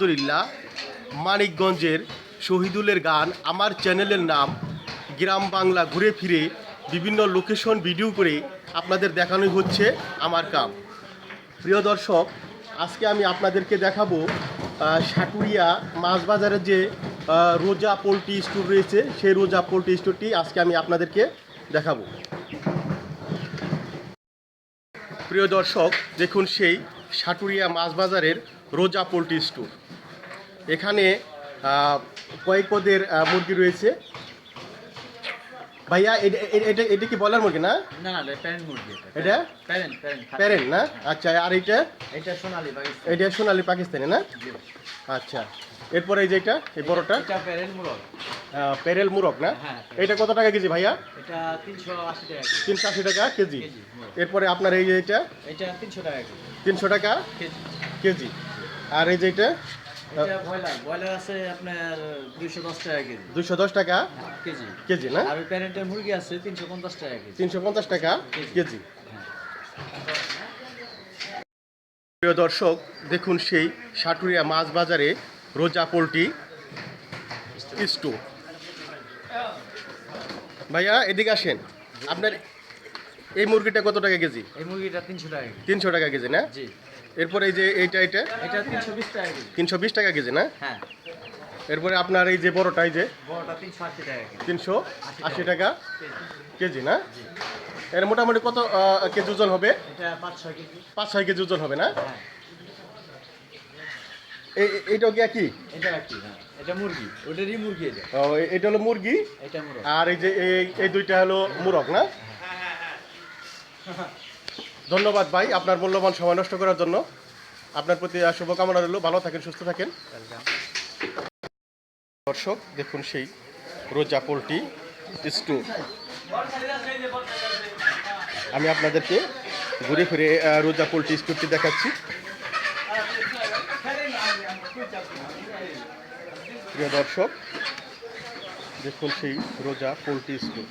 আলহামদুলিল্লাহ, মানিকগঞ্জের শহীদুলের গান, আমার চ্যানেলের নাম গ্রাম বাংলা ঘুরে ফিরে বিভিন্ন লোকেশন ভিডিও করে আপনাদের দেখানোই হচ্ছে আমার কাম। প্রিয় দর্শক, আজকে আমি আপনাদেরকে দেখাবো সাটুরিয়া মাছ বাজারের যে রোজা পোলট্রি স্টোর রয়েছে, সেই রোজা পোলট্রি স্টোরটি আজকে আমি আপনাদেরকে দেখাবো। প্রিয় দর্শক, দেখুন সেই সাটুরিয়া মাছ বাজারের রোজা পোলট্রি স্টোর। এখানে কয়েক পদের মুরগি রয়েছে। ভাইয়া এটা- এটা কি বলার মুরগি না? না না প্যারেন্ট মুরগি এটা প্যারেন্ট না? আচ্ছা আর এটা? এটা সোনালি পাকিস্তান। এটা সোনালি পাকিস্তানি না? আচ্ছা এরপরে এই যে এটা এই বড়টা? এটা প্যারেন্ট মুরগ। না? হ্যাঁ। এটা কত টাকা কেজি ভাইয়া? এটা তিনশো আশি টাকা কেজি। টাকা কেজি। এরপরে আপনার এই যে এটা? এটা তিনশো টাকা কেজি। টাকা? কেজি। আর এই যে এটা? ব্রয়লার। ব্রয়লার আছে আপনার দুইশো দশ টাকা কেজি। দুশো দশ টাকা? কেজি। কেজি না? আর প্যারেন্টের মুরগি আছে তিনশো পঞ্চাশ টাকা কেজি। তিনশো পঞ্চাশ টাকা কেজি। কেজি। প্রিয় দর্শক দেখুন সেই সাটুরিয়া মাছ বাজারে রোজা পোলট্রি ভাইয়া এদিকে আসেন। আপনার এই মুরগিটা কত টাকা কেজি? এই মুরগিটা তিনশো টাকা কেজি। তিনশো টাকা কেজি না? জি। এরপরে এই যে এইটা এটা এটা তিনশো বিশ টাকা কেজি। তিনশো বিশ টাকা কেজি না? হ্যাঁ। এরপরে আপনার এই যে বড়টা এই যে? বড়টা তিনশো আশি টাকা কেজি। তিনশো আশি টাকা কেজি না? এর মোটামুটি কত কেজি ওজন হবে? এটা পাঁচ ছয় কেজি। পাঁচ ছয় কেজি ওজন হবে না? হ্যাঁ। এই- এই- এইটাও কি একই? এটা একই হ্যাঁ। এটা মুরগি। ওটারই মুরগি এটা। ও, এটা হলো মুরগি? এটা মুরগ। আর এই যে এই এই দুইটা হলো মুরগ না? ধন্যবাদ ভাই, আপনার মূল্যবান সময় নষ্ট করার জন্য। আপনার প্রতি শুভকামনা রইল, ভালো থাকেন, সুস্থ থাকেন। দর্শক, দেখুন সেই রোজা পোলট্রি স্টোর আমি আপনাদেরকে ঘুরে ফিরে রোজা পোলট্রি স্টোরটি দেখাচ্ছি। প্রিয় দর্শক, দেখুন সেই রোজা পোলট্রি স্টোর